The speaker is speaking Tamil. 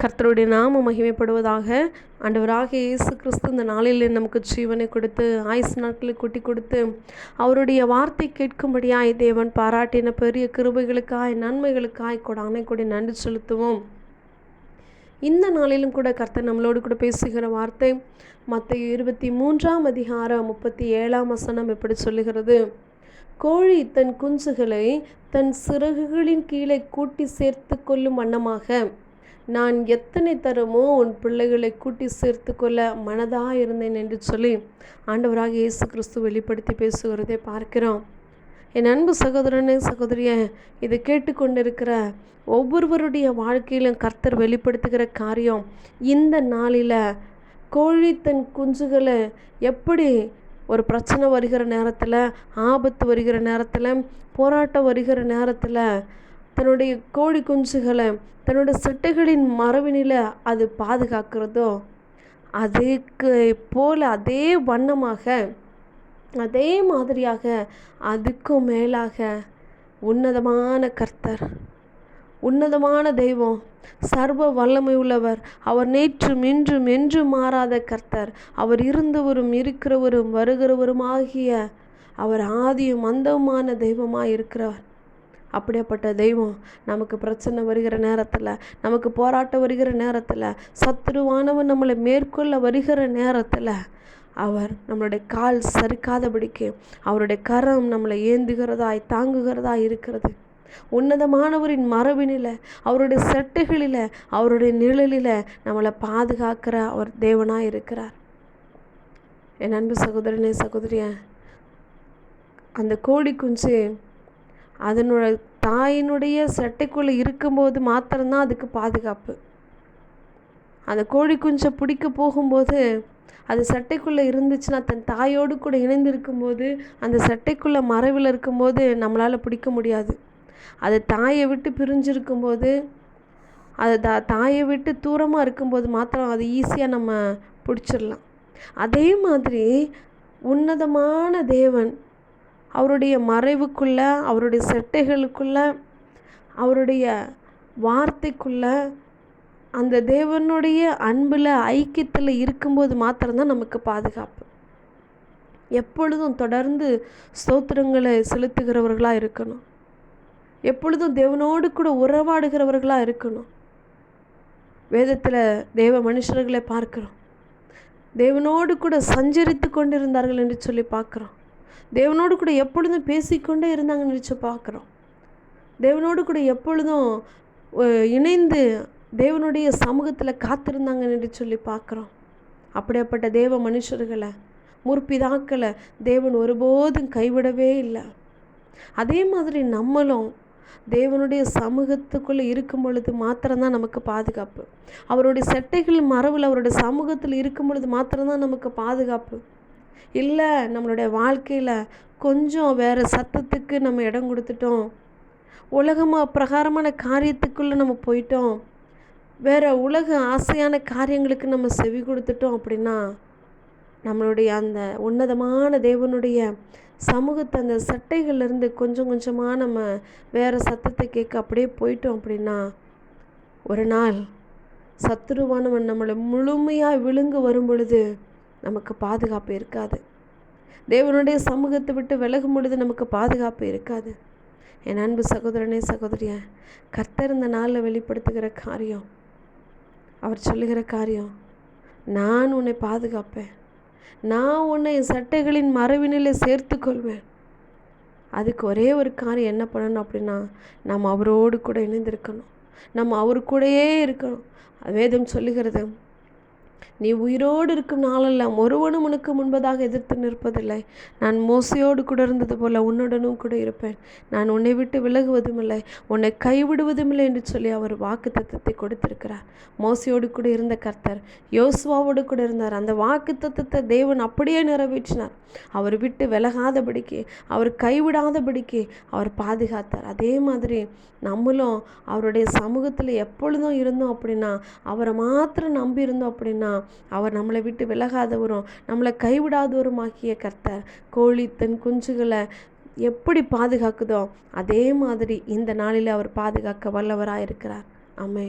கர்த்தருடைய நாம மகிமைப்படுவதாக ஆண்டவராக இயேசு கிறிஸ்து இந்த நாளில் நமக்கு ஜீவனை கொடுத்து ஆயுசு நாட்களை கூட்டி கொடுத்து அவருடைய வார்த்தை கேட்கும்படியாய் தேவன் பாராட்டின பெரிய கிருபைகளுக்காய் நன்மைகளுக்காய் கொடானை கூட நன்றி செலுத்துவோம். இந்த நாளிலும் கூட கர்த்தர் நம்மளோடு கூட பேசுகிற வார்த்தை மற்ற இருபத்தி மூன்றாம் அதிகாரம் முப்பத்தி ஏழாம் வசனம் எப்படி சொல்லுகிறது? கோழி தன் குஞ்சுகளை தன் சிறகுகளின் கீழே கூட்டி சேர்த்து கொள்ளும் வண்ணமாக நான் எத்தனை தரமோ உன் பிள்ளைகளை கூட்டி சேர்த்து கொள்ள மனதாக இருந்தேன் என்று சொல்லி ஆண்டவராக இயேசு கிறிஸ்து வெளிப்படுத்தி பேசுகிறதை பார்க்கிறோம். என் அன்பு சகோதரனே சகோதரிய இதை கேட்டுக்கொண்டிருக்கிற ஒவ்வொருவருடைய வாழ்க்கையிலும் கர்த்தர் வெளிப்படுத்துகிற காரியம் இந்த நாளில் கோழி தன் குஞ்சுகளை எப்படி ஒரு பிரச்சனை வருகிற நேரத்தில் ஆபத்து வருகிற நேரத்தில் போராட்டம் வருகிற நேரத்தில் தன்னுடைய கோழி குஞ்சுகளை தன்னோட சிட்டைகளின் மரபினில் அது பாதுகாக்கிறதோ அதுக்கு போல் அதே வண்ணமாக அதே மாதிரியாக அதுக்கும் மேலாக உன்னதமான கர்த்தர் உன்னதமான தெய்வம் சர்வ வல்லமை உள்ளவர் அவர் நேற்றும் இன்றும் என்றும் மாறாத கர்த்தர் அவர் இருந்தவரும் இருக்கிறவரும் வருகிறவருமாகிய அவர் ஆதியும் அந்தமான தெய்வமாக இருக்கிறவர் அப்படியாப்பட்ட தெய்வம் நமக்கு பிரச்சனை வருகிற நேரத்தில் நமக்கு போராட்டம் வருகிற நேரத்தில் சத்துருவானவன் நம்மளை மேற்கொள்ள வருகிற நேரத்தில் அவர் நம்மளுடைய கால் சரிக்காதபடிக்கு அவருடைய கரம் நம்மளை ஏந்துகிறதாய் தாங்குகிறதாய் இருக்கிறது. உன்னதமானவரின் மரபினில் அவருடைய செட்டுகளில் அவருடைய நிழலில் நம்மளை பாதுகாக்கிற அவர் தேவனாக இருக்கிறார். என் அன்பு சகோதரனே சகோதரிய அந்த கோழி குஞ்சு அதனோட தாயினுடைய சட்டைக்குள்ளே இருக்கும்போது மாத்திரம்தான் அதுக்கு பாதுகாப்பு. அந்த கோழி குஞ்சை பிடிக்க போகும்போது அது சட்டைக்குள்ளே இருந்துச்சுன்னா தன் தாயோடு கூட இணைந்து இருக்கும்போது அந்த சட்டைக்குள்ளே மறைவில் இருக்கும்போது நம்மளால் பிடிக்க முடியாது. அது தாயை விட்டு பிரிஞ்சிருக்கும்போது அது தா தாயை விட்டு தூரமாக இருக்கும்போது மாத்திரம் அது ஈஸியாக நம்ம பிடிச்சிடலாம். அதே மாதிரி உன்னதமான தேவன் அவருடைய மறைவுக்குள்ள அவருடைய செட்டைகளுக்குள்ள அவருடைய வார்த்தைக்குள்ள அந்த தேவனுடைய அன்பில் ஐக்கியத்தில் இருக்கும்போது மாத்திரம்தான் நமக்கு பாதுகாப்பு. எப்பொழுதும் தொடர்ந்து ஸ்தோத்திரங்களை செலுத்துகிறவர்களாக இருக்கணும். எப்பொழுதும் தேவனோடு கூட உறவாடுகிறவர்களாக இருக்கணும். வேதத்தில் தேவ மனுஷர்களை பார்க்குறோம். தேவனோடு கூட சஞ்சரித்து கொண்டிருந்தார்கள் என்று சொல்லி பார்க்குறோம். தேவனோடு கூட எப்பொழுதும் பேசிக்கொண்டே இருந்தாங்கன்னு நினச்சி பார்க்குறோம். தேவனோடு கூட எப்பொழுதும் இணைந்து தேவனுடைய சமூகத்தில் காத்திருந்தாங்கன்னு சொல்லி பார்க்குறோம். அப்படியாப்பட்ட தேவ மனுஷர்களை முற்பிதாக்களை தேவன் ஒருபோதும் கைவிடவே இல்லை. அதே மாதிரி நம்மளும் தேவனுடைய சமூகத்துக்குள்ளே இருக்கும் பொழுது மாத்திரம்தான் நமக்கு பாதுகாப்பு. அவருடைய செட்டைகள் மரவில் அவருடைய சமூகத்தில் இருக்கும் பொழுது மாத்திரம்தான் நமக்கு பாதுகாப்பு. இல்லை நம்மளுடைய வாழ்க்கையில் கொஞ்சம் வேறு சத்தத்துக்கு நம்ம இடம் கொடுத்துட்டோம். உலகமாக பிரகாரமான காரியத்துக்குள்ளே நம்ம போயிட்டோம். வேறு உலக ஆசையான காரியங்களுக்கு நம்ம செவி கொடுத்துட்டோம் அப்படின்னா நம்மளுடைய அந்த உன்னதமான தேவனுடைய சமூகத்தை அந்த சட்டைகள்லேருந்து கொஞ்சம் கொஞ்சமாக நம்ம வேறு சத்தத்தை கேட்க அப்படியே போயிட்டோம் அப்படின்னா ஒரு நாள் சத்துருவானவன் நம்மளை முழுமையாக விழுங்கு வரும் பொழுது நமக்கு பாதுகாப்பு இருக்காது. தேவனுடைய சமூகத்தை விட்டு விலகும் பொழுது நமக்கு பாதுகாப்பு இருக்காது. என் அன்பு சகோதரனே சகோதரிய கர்த்தர் இந்த நாளில் வெளிப்படுத்துகிற காரியம் அவர் சொல்லுகிற காரியம் நான் உன்னை பாதுகாப்பேன். நான் உன்னை என் சட்டைகளின் மரவினில் சேர்த்து கொள்வேன் அதுக்கு ஒரே ஒரு காரியம் என்ன பண்ணணும் அப்படின்னா நம்ம அவரோடு கூட இணைந்திருக்கணும். நம்ம அவர் கூடயே இருக்கணும். வேதம் சொல்லுகிறது நீ உயிரோடு இருக்கும் நாளெல்லாம் ஒருவனும் உனக்கு முன்பதாக எதிர்த்து நிற்பதில்லை. நான் மோசையோடு கூட இருந்தது போல உன்னுடனும் கூட இருப்பேன். நான் உன்னை விட்டு விலகுவதும் இல்லை உன்னை கைவிடுவதும் இல்லை என்று சொல்லி அவர் வாக்கு தத்துவத்தை கொடுத்திருக்கிறார். மோசையோடு கூட இருந்த கர்த்தர் யோசுவாவோடு கூட இருந்தார். அந்த வாக்கு தத்துவத்தை தேவன் அப்படியே நிறைவேற்றினார். அவர் விட்டு விலகாதபடிக்கு அவர் கைவிடாதபடிக்கு அவர் பாதுகாத்தார். அதே மாதிரி நம்மளும் அவருடைய சமூகத்தில் எப்பொழுதும் இருந்தோம் அப்படின்னா அவரை மாத்திரம் நம்பி இருந்தோம் அப்படின்னா அவர் நம்மளை விட்டு விலகாதவரும் நம்மளை கைவிடாதவருமாக்கிய கர்த்தர் கோழி தன் குஞ்சுகளை எப்படி பாதுகாக்குதோ அதே மாதிரி இந்த நாளில் அவர் பாதுகாக்க வல்லவராக இருக்கிறார் அமே